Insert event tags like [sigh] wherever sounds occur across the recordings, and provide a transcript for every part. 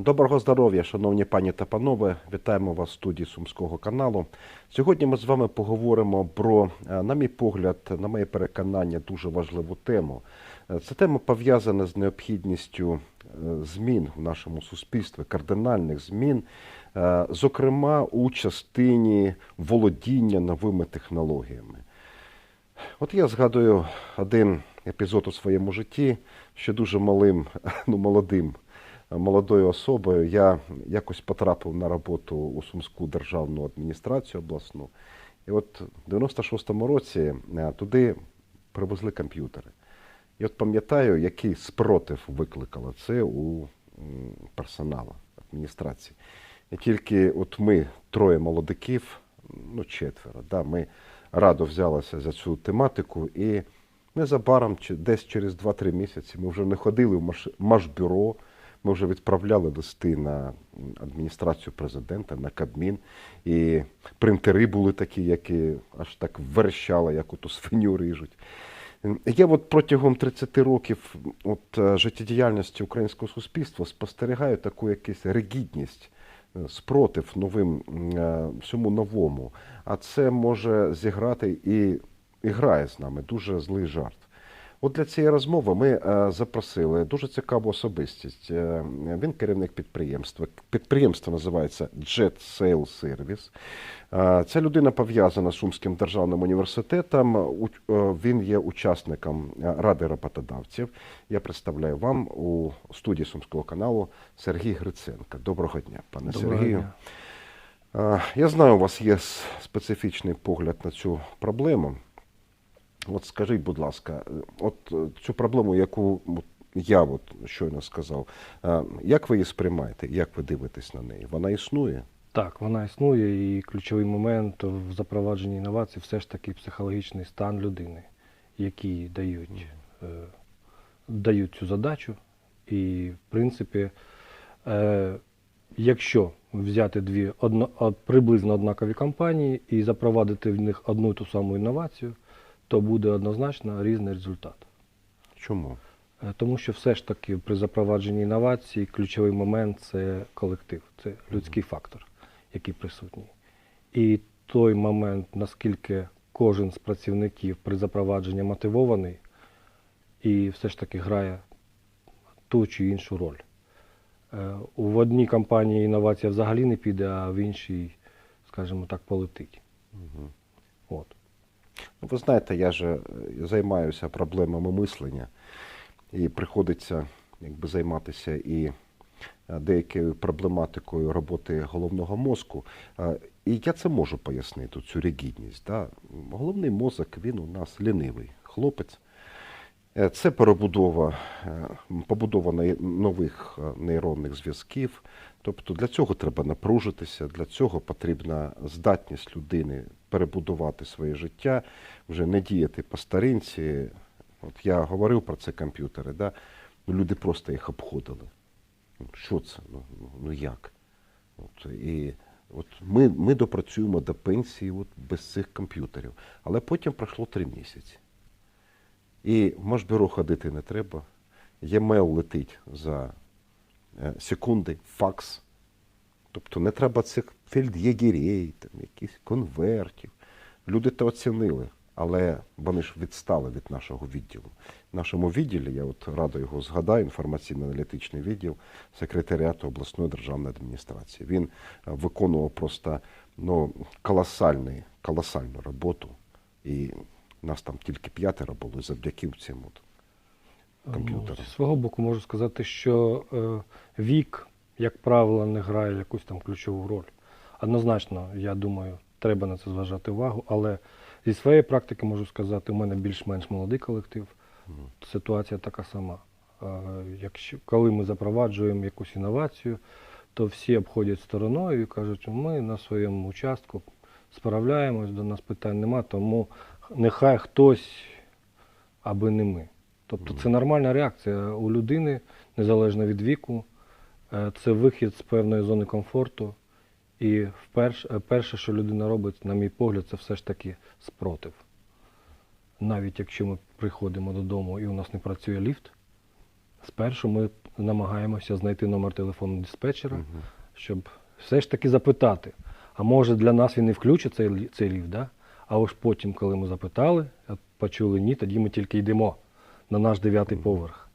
Доброго здоров'я, шановні пані та панове. Вітаємо вас в студії Сумського каналу. Сьогодні ми з вами поговоримо про, е, на мій погляд, на моє переконання, дуже важливу тему. Е, Це тема пов'язана з необхідністю е, змін в нашому суспільстві, кардинальних змін, зокрема у частині володіння новими технологіями. От я згадую один епізод у своєму житті, що дуже малим, [laughs] ну молодим, молодою особою я якось потрапив на роботу у Сумську державну адміністрацію обласну. І от в 96-му році е, туди привезли комп'ютери. І от пам'ятаю, який спротив викликало це у персоналу адміністрації. І тільки от ми, троє молодиків, ну четверо, да, ми радо взялися за цю тематику, і незабаром, десь через 2-3 місяці, ми вже не ходили в маш- машбюро, ми вже відправляли листи на адміністрацію президента, на Кабмін. І принтери були такі, які аж так верещали, як оту свиню ріжуть. Я от протягом 30 років от, е, життєдіяльності українського суспільства спостерігаю таку якусь ригідність, е, спротив новим е, всьому новому. А це може зіграти і, і грає з нами дуже злий жарт. От для цієї розмови ми е, запросили дуже цікаву особистість. Е, Він керівник підприємства. Підприємство називається Jet Sale Service. Е, Ця людина пов'язана з Сумським державним університетом. Він є учасником Ради роботодавців. Я представляю вам у студії Сумського каналу Сергій Гриценко. Доброго дня, пане Доброго Сергію. дня. Я знаю, у вас є специфічний погляд на цю проблему. От скажіть, будь ласка, е, от е, цю проблему, яку я от щойно сказав, е, як ви її сприймаєте, як ви дивитесь на неї? Вона існує? Так, вона існує, і ключовий момент в запровадженні інновацій все ж таки психологічний стан людини, які дають, е, дають цю задачу. І, в принципі, е, якщо взяти дві одно, приблизно однакові компанії і запровадити в них одну і ту саму інновацію, то буде однозначно різний результат. Чому? Е, Тому що все ж таки при запровадженні інновацій ключовий момент це колектив, це людський фактор, який присутній. І той момент, наскільки кожен з працівників при запровадженні мотивований і все ж таки грає ту чи іншу роль. Е, В одній компанії інновація взагалі не піде, а в іншій, скажімо так, полетить. От. Ну, ви знаєте, я же займаюся проблемами мислення, і приходиться якби, займатися і е, деякою проблематикою роботи головного мозку. Е, І я це можу пояснити, цю ригідність. Да? Головний мозок, він у нас лінивий хлопець. Е, Це перебудова, е, побудова нових е, нейронних зв'язків. Тобто для цього треба напружитися, для цього потрібна здатність людини перебудувати своє життя, вже не діяти по старинці. От я говорив про це комп'ютери, да? ну, люди просто їх обходили. Ну, Що це? Ну, ну, ну як? От, і от ми, ми допрацюємо до пенсії от без цих комп'ютерів. Але потім пройшло три місяці. І в Машбюро ходити не треба. Є-мейл летить за е, секунди, факс. Тобто не треба цих фельд'єгерей, там, якихось конвертів. Люди то оцінили, але вони ж відстали від нашого відділу. В нашому відділі, я от радо його згадаю, інформаційно-аналітичний відділ секретаріату обласної державної адміністрації. Він е, виконував просто ну, колосальну роботу. І нас там тільки п'ятеро було завдяки цим от комп'ютерам. Ну, Зі свого боку можу сказати, що е, вік, як правило, не грає якусь там ключову роль. Однозначно, я думаю, треба на це зважати увагу, але зі своєї практики можу сказати, у мене більш-менш молодий колектив. Ситуація така сама. Е, якщо, коли ми запроваджуємо якусь інновацію, то всі обходять стороною і кажуть, ми на своєму участку справляємось, до нас питань нема, тому нехай хтось, аби не ми. Тобто це нормальна реакція у людини, незалежно від віку. Е, Це вихід з певної зони комфорту. І вперше, е, перше, що людина робить, на мій погляд, це все ж таки спротив. Навіть якщо ми приходимо додому і у нас не працює ліфт, Спершу ми намагаємося знайти номер телефону диспетчера, щоб все ж таки запитати, а може для нас він не включить цей, цей ліфт, да? А ось потім, коли ми запитали, почули ні, тоді ми тільки йдемо на наш дев'ятий поверх.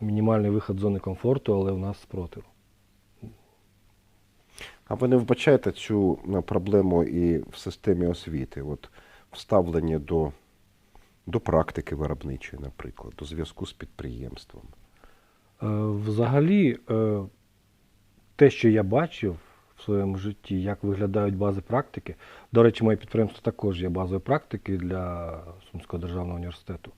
Мінімальний виход з зони комфорту, але у нас спротив. А ви не вбачаєте цю е, проблему і в системі освіти? От вставлення до, до практики виробничої, наприклад, до зв'язку з підприємством. Е, Взагалі, е, те, що я бачив в своєму житті, як виглядають бази практики. До речі, моє підприємство також є базою практики для Сумського державного університету.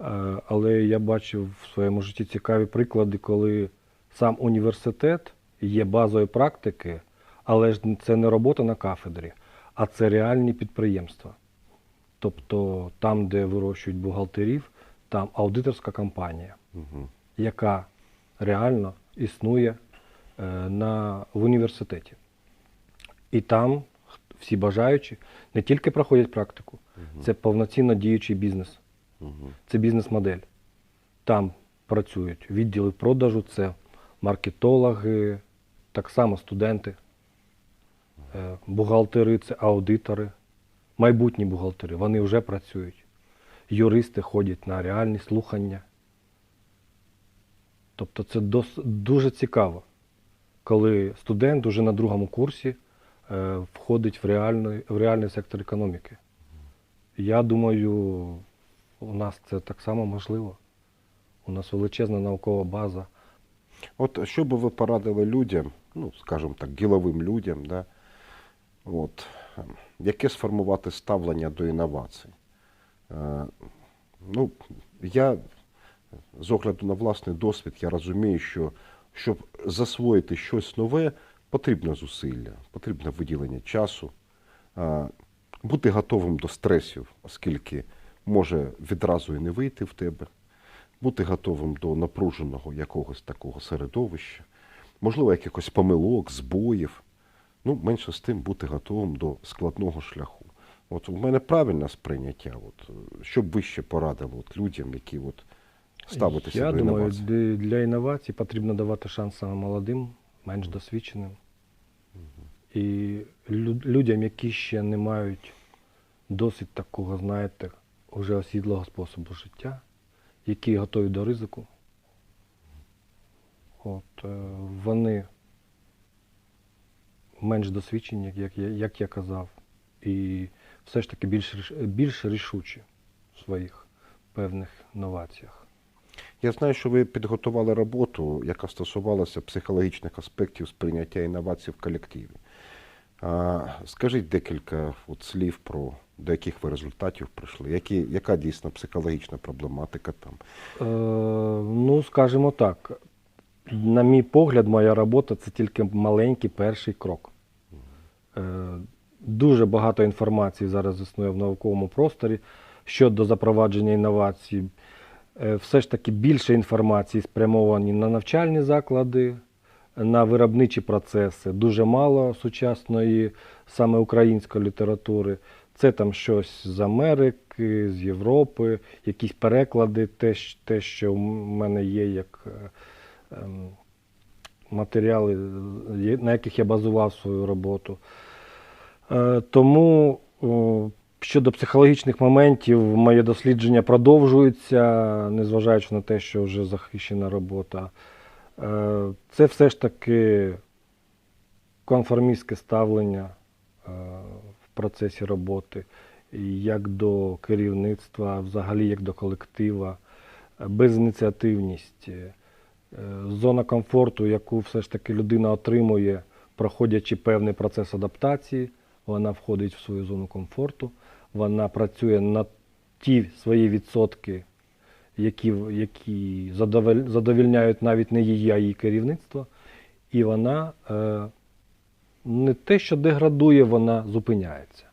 Е, Але я бачив в своєму житті цікаві приклади, коли сам університет є базою практики, але ж це не робота на кафедрі, а це реальні підприємства. Тобто там, де вирощують бухгалтерів, там аудиторська компанія Угу. яка реально існує на, в університеті. І там всі бажаючі не тільки проходять практику, це повноцінно діючий бізнес, Угу. це бізнес-модель. Там працюють відділи продажу, це маркетологи, так само студенти, е, бухгалтери, це аудитори, майбутні бухгалтери, вони вже працюють. Юристи ходять на реальні слухання. Тобто це дос, дуже цікаво, коли студент уже на другому курсі е, входить в реальний, в реальний сектор економіки. Я думаю, у нас це так само можливо. У нас величезна наукова база. От що би ви порадили людям, ну, скажімо так, діловим людям, да, от, ем, яке сформувати ставлення до інновацій? Е, ну, я з огляду на власний досвід, я розумію, що щоб засвоїти щось нове, потрібно зусилля, потрібно виділення часу, бути готовим до стресів, оскільки може відразу і не вийти в тебе бути готовим до напруженого якогось такого середовища, можливо, якихось помилок, збоїв. Ну, менше з тим бути готовим до складного шляху. От у мене правильне сприйняття. От, що б ви от, людям, які от, ставитися Я до думаю, інновацій? для, для інновацій потрібно давати шанс саме молодим, менш досвідченим. І людям, які ще не мають досить такого, знаєте, вже осідлого способу життя, які готові до ризику. От, е, вони менш досвідчені, як я, як я казав, і все ж таки більш, більш рішучі в своїх певних новаціях. Я знаю, що ви підготували роботу, яка стосувалася психологічних аспектів сприйняття інновацій в колективі. Скажіть декілька от, слів про до яких ви результатів прийшли, які, яка дійсно психологічна проблематика там. Е, ну, скажімо так, на мій погляд, моя робота це тільки маленький перший крок. Е, дуже багато інформації зараз існує в науковому просторі щодо запровадження інновацій. Е, все ж таки більше інформації спрямовані на навчальні заклади, на виробничі процеси. Дуже мало сучасної саме української літератури. Це там щось з Америки, з Європи, якісь переклади, те, те що в мене є як е, ем, матеріали, е, на яких я базував свою роботу. Тому щодо психологічних моментів, моє дослідження продовжується, незважаючи на те, що вже захищена робота. Е, Це все ж таки конформістське ставлення е, в процесі роботи, як до керівництва, взагалі як до колектива, безініціативність, е, зона комфорту, яку все ж таки людина отримує, проходячи певний процес адаптації, вона входить в свою зону комфорту, вона працює на ті свої відсотки, які, які задовільняють навіть не її, а її керівництво, і вона е, не те, що деградує, вона зупиняється.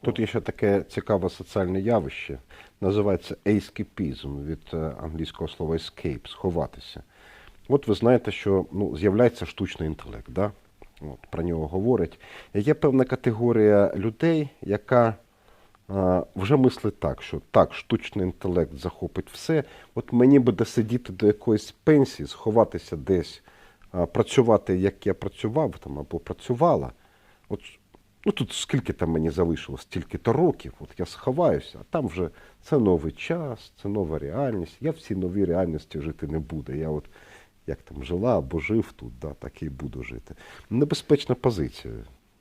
Тут є ще таке цікаве соціальне явище, називається ейскепізм від е, англійського слова escape, сховатися. От ви знаєте, що ну, з'являється штучний інтелект, да? От, про нього говорять. Є певна категорія людей, яка вже мислить так, що так, штучний інтелект захопить все. От мені буде сидіти до якоїсь пенсії, сховатися десь, працювати, як я працював там, або працювала. От, ну тут скільки там мені залишилось, стільки-то років, от я сховаюся, а там вже це новий час, це нова реальність. Я в цій новій реальності жити не буду. Я от як там жила або жив тут, да, так і буду жити. Небезпечна позиція,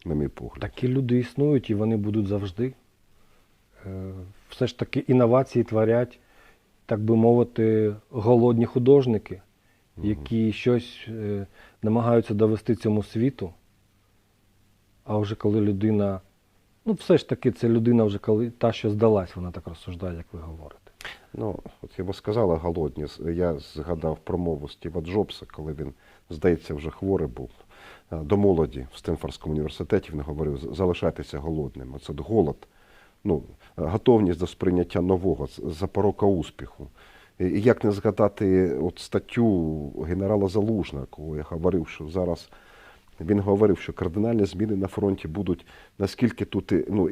на мій погляд. Такі люди існують і вони будуть завжди. Е, Все ж таки інновації творять, так би мовити, голодні художники, які щось е, намагаються довести цьому світу. А вже коли людина, ну все ж таки, це людина вже коли та, що здалась, вона так розсуждає, як ви говорите. Ну, от я би сказала голодні. Я згадав промову Стіва Джобса, коли він, здається, вже хворий був е, до молоді в Стенфордському університеті. Він говорив: «З- залишайтеся голодним. Оце голод, ну, готовність до сприйняття нового, запорока успіху. І як не згадати от статтю генерала Залужного, якого я говорив, що зараз він говорив, що кардинальні зміни на фронті будуть наскільки тут ну,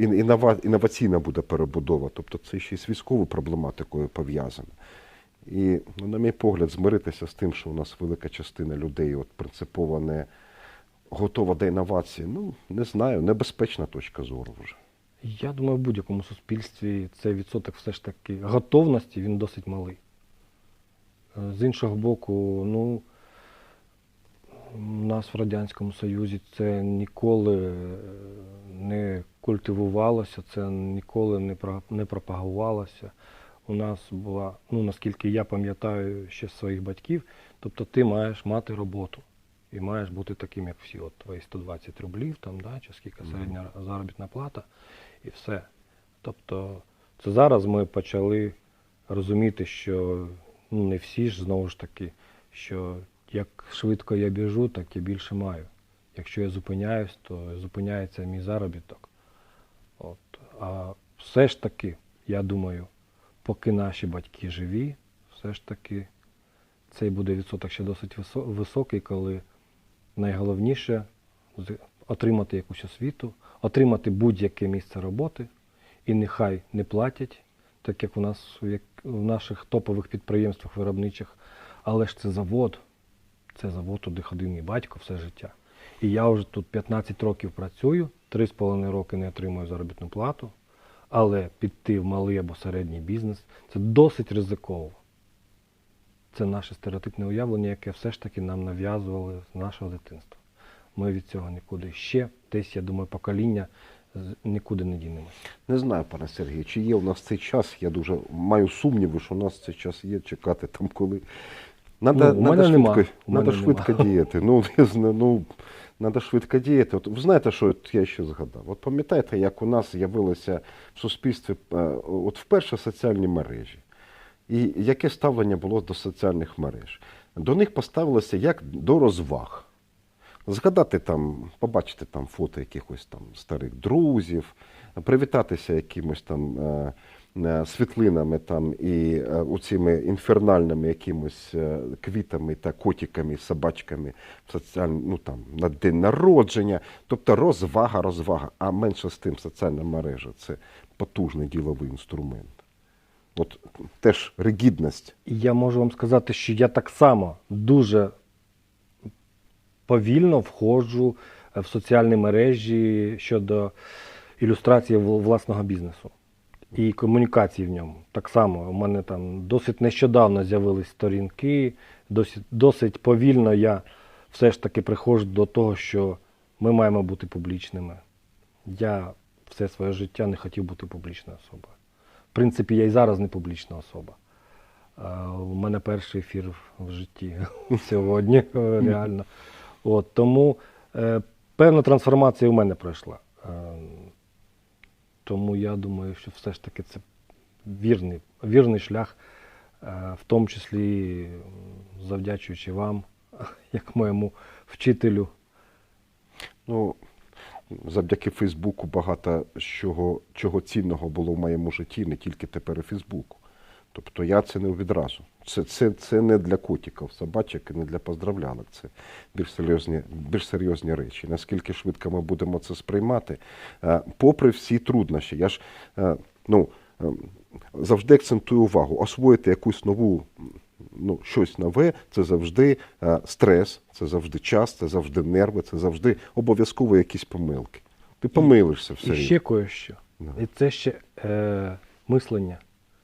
інноваційна буде перебудова. Тобто це ще й з військовою проблематикою пов'язано. І, ну, на мій погляд, змиритися з тим, що у нас велика частина людей от, принципово не готова до інновації, ну, не знаю, небезпечна точка зору вже. Я думаю, в будь-якому суспільстві цей відсоток все ж таки готовності він досить малий. Е, З іншого боку, ну, у нас в Радянському Союзі це ніколи е, не культивувалося, це ніколи не, про- не пропагувалося. У нас була, ну наскільки я пам'ятаю ще своїх батьків, тобто ти маєш мати роботу і маєш бути таким, як всі. От твої 120 рублів, там, да, чи скільки середня заробітна плата, і все. Тобто, це зараз ми почали розуміти, що ну, не всі ж знову ж таки, що як швидко я біжу, так я більше маю. Якщо я зупиняюсь, то зупиняється мій заробіток. От. А все ж таки, я думаю, поки наші батьки живі, все ж таки цей буде відсоток ще досить високий, коли найголовніше отримати якусь освіту, отримати будь-яке місце роботи, і нехай не платять, так як у нас як- в наших топових підприємствах виробничих, але ж це завод, це завод, туди ходив мій батько все життя. І я вже тут 15 років працюю, 3,5 роки не отримую заробітну плату, але піти в малий або середній бізнес це досить ризиково. Це наше стереотипне уявлення, яке все ж таки нам нав'язували з нашого дитинства. Ми від цього нікуди ще, десь, я думаю, покоління нікуди не дінемося. Не знаю, пане Сергію, чи є у нас цей час. Я дуже маю сумніви, що у нас цей час є чекати там, коли. Надо, Ну, надо швидко, нема, надо швидко нема. діяти. Ну, [laughs] я знаю, ну, надо швидко діяти. От, ви знаєте, що от я ще згадав? От пам'ятаєте, як у нас з'явилися в суспільстві е, от вперше соціальні мережі. І яке ставлення було до соціальних мереж? До них поставилося як до розваг. Згадати там, побачити там фото якихось там старих друзів, привітатися якимось там е, е, світлинами там і е, оціми інфернальними якимось е, квітами та котиками, собачками в соціаль... ну, там, на день народження. Тобто розвага, розвага, а менше з тим соціальна мережа це потужний діловий інструмент. От теж ригідність. Я можу вам сказати, що я так само дуже повільно входжу в соціальні мережі щодо ілюстрації власного бізнесу і комунікації в ньому. Так само у мене там досить нещодавно з'явились сторінки, досить, досить повільно я все ж таки приходжу до того, що ми маємо бути публічними. Я все своє життя не хотів бути публічною особою. В принципі, я і зараз не публічна особа. У мене перший ефір в житті [laughs] сьогодні, е, реально. От, тому е, певна трансформація у мене пройшла. Е, тому я думаю, що все ж таки це вірний, вірний шлях, е, в тому числі завдячуючи вам, [laughs] як моєму вчителю. Ну, завдяки Фейсбуку багато чого, чого цінного було в моєму житті, не тільки тепер і Фейсбуку. Тобто я це не відразу. Це, це, це не для котиків, собачок і не для поздравлялок. Це більш серйозні, більш серйозні речі. Наскільки швидко ми будемо це сприймати, Е, попри всі труднощі, я ж е, ну, е, завжди акцентую увагу, освоїти якусь нову. Ну, щось нове це завжди е, стрес, це завжди час, це завжди нерви, це завжди обов'язково якісь помилки. Ти помилишся все І ще кое-що. Да. І це ще е, мислення,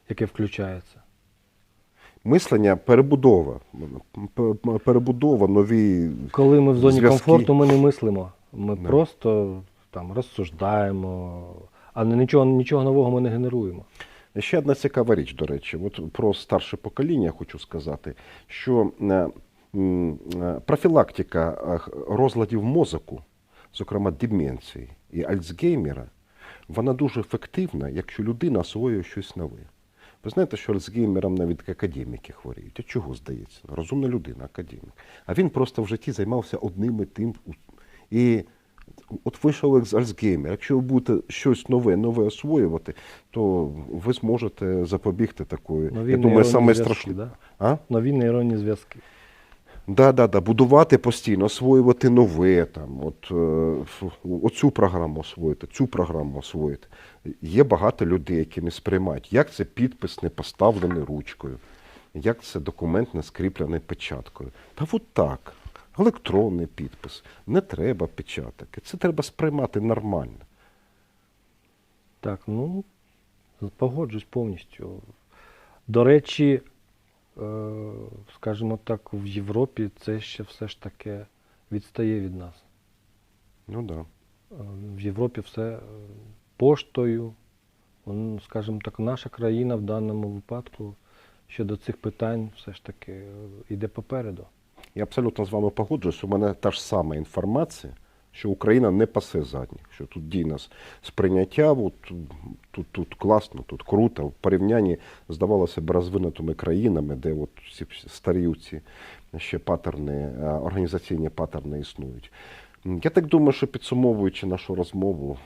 яке включається. Мислення, перебудова. Перебудова, нові. Коли ми в зоні Зв'язки. комфорту, ми не мислимо. Ми Да. просто там розсуждаємо, а нічого, нічого нового ми не генеруємо. Ще одна цікава річ, до речі, от про старше покоління хочу сказати, що е, е, профілактика е, розладів мозку, зокрема деменції і Альцгеймера, вона дуже ефективна, якщо людина освоює щось нове. Ви знаєте, що Альцгеймером навіть академіки хворіють. А чого здається? Розумна людина, академік. А він просто в житті займався одним і тим. І от вийшов з Альцгеймера. Якщо ви будете щось нове, нове освоювати, то ви зможете запобігти такої, Нові я думаю, саме страшне. Да? Нові нейронні зв'язки. Да, да, да. Будувати постійно, освоювати нове, там, от, е, оцю програму освоїти, цю програму освоїти. Є багато людей, які не сприймають, як це підпис не поставлений ручкою, як це документ не скріплений печаткою. Та от так, електронний підпис, не треба печатки. Це треба сприймати нормально. Так, ну, погоджусь повністю. До речі, скажімо так, в Європі це ще все ж таки відстає від нас. Ну да. Е, В Європі все е, поштою. Скажімо так, наша країна в даному випадку щодо цих питань все ж таки е, йде попереду. Я абсолютно з вами погоджуюсь. У мене та ж сама інформація, що Україна не пасе задніх, що тут дійсно сприйняття, от, тут, тут класно, тут круто. В порівнянні, здавалося б, розвинутими країнами, де от ці всі старі ці ще паттерни, е, організаційні паттерни існують. Я так думаю, що підсумовуючи нашу розмову,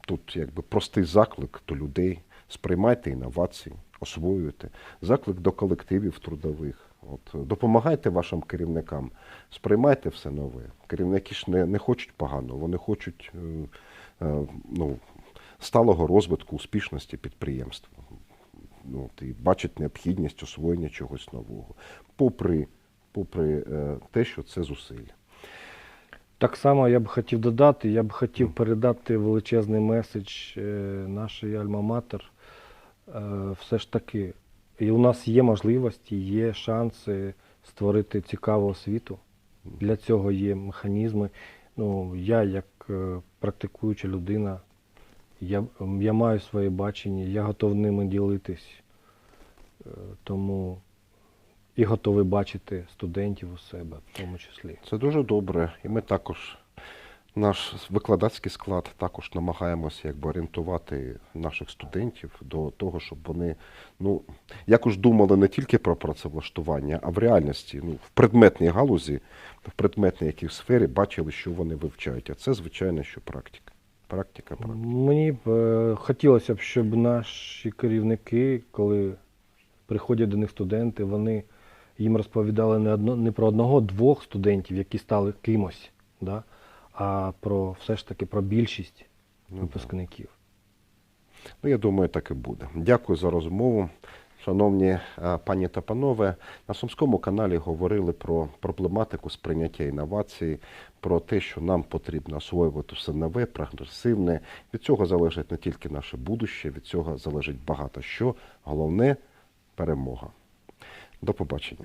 тут якби простий заклик до людей. Сприймайте інновації, освоюйте. Заклик до колективів трудових. От, допомагайте вашим керівникам, сприймайте все нове. Керівники ж не, не хочуть поганого, вони хочуть е, е, ну, сталого розвитку, успішності підприємства. Ну, і бачать необхідність освоєння чогось нового, попри, попри е, те, що це зусилля. Так само я б хотів додати, я б хотів передати величезний меседж е, нашої Альма-Матер. Е, Все ж таки, і у нас є можливості, є шанси створити цікаву освіту. Для цього є механізми. Ну, я, як е, практикуюча людина, я, я маю своє бачення, я готовий ними ділитись. Е, Тому і готовий бачити студентів у себе в тому числі. Це дуже добре. І ми також, наш викладацький склад, також намагаємося якби орієнтувати наших студентів до того, щоб вони ну, якось думали не тільки про працевлаштування, а в реальності, ну, в предметній галузі, в предметній якій сфері бачили, що вони вивчають. А це, звичайно, що практика. Практика, практика. Мені б е, хотілося б, щоб наші керівники, коли приходять до них студенти, вони їм розповідали не, одно, не про одного-двох студентів, які стали кимось, да? А про все ж таки про більшість Ну, випускників. Ну, я думаю, так і буде. Дякую за розмову. Шановні е, пані та панове, на Сумському каналі говорили про проблематику сприйняття інновацій, про те, що нам потрібно освоювати все нове, прогресивне. Від цього залежить не тільки наше будуще, від цього залежить багато що. Головне перемога. До побачення.